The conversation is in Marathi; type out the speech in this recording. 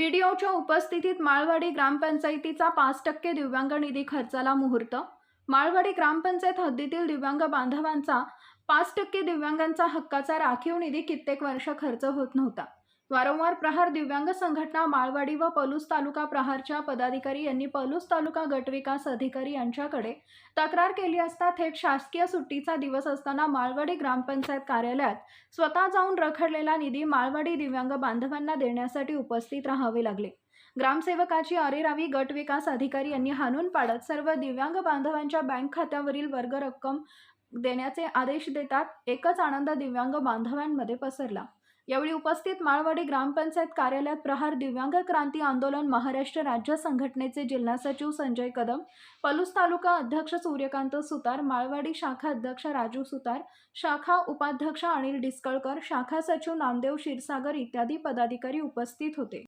बीडीओच्या उपस्थितीत माळवाडी ग्रामपंचायतीचा पाच टक्के दिव्यांग निधी खर्चाला मुहूर्त. माळवाडी ग्रामपंचायत हद्दीतील दिव्यांग बांधवांचा पाच टक्के दिव्यांगांचा हक्काचा राखीव निधी कित्येक वर्ष खर्च होत नव्हता. वारंवार प्रहार दिव्यांग संघटना माळवाडी व पलूस तालुका प्रहारच्या पदाधिकारी यांनी पलूस तालुका गटविकास अधिकारी यांच्याकडे तक्रार केली असता थेट शासकीय सुट्टीचा दिवस असताना माळवाडी ग्रामपंचायत कार्यालयात स्वतः जाऊन रखडलेला निधी माळवाडी दिव्यांग बांधवांना देण्यासाठी उपस्थित राहावे लागले. ग्रामसेवकाची अरेरावी गट विकास अधिकारी यांनी हाणून पाडत सर्व दिव्यांग बांधवांच्या बँक खात्यावरील वर्ग रक्कम देण्याचे आदेश देतात एकच आनंद दिव्यांग बांधवांमध्ये पसरला. यावेळी उपस्थित माळवाडी ग्रामपंचायत कार्यालयात प्रहार दिव्यांग क्रांती आंदोलन महाराष्ट्र राज्य संघटनेचे जिल्हा सचिव संजय कदम पलूस तालुका अध्यक्ष सूर्यकांत सुतार माळवाडी शाखा अध्यक्ष राजू सुतार शाखा उपाध्यक्ष अनिल डिस्कळकर शाखा सचिव नामदेव क्षीरसागर इत्यादी पदाधिकारी उपस्थित होते.